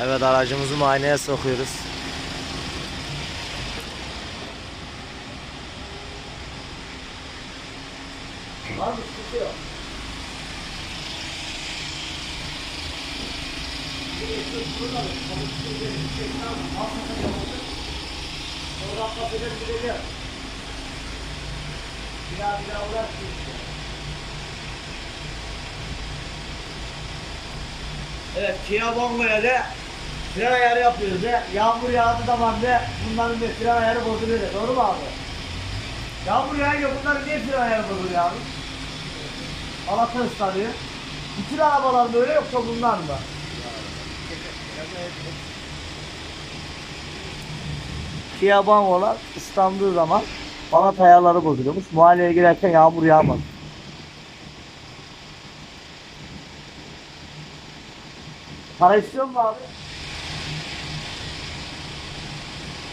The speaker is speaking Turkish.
Evet aracımızı muayeneye sokuyoruz. Evet, Kia Bongo'ya da fren ayarı yapıyoruz da. Yağmur yağdığı zaman da bunların da fren ayarı bozuluyor da. Doğru mu abi? Yağmur yağınca bunların niye fren ayarı bozuluyor abi? Alata ıslanıyor. Bütün arabalar böyle yoksa bunlar mı? Kia Bongo'lar ıslandığı zaman balat ayarları bozuluyormuş. Muayeneye girerken yağmur yağmaz. Para istiyor mu abi?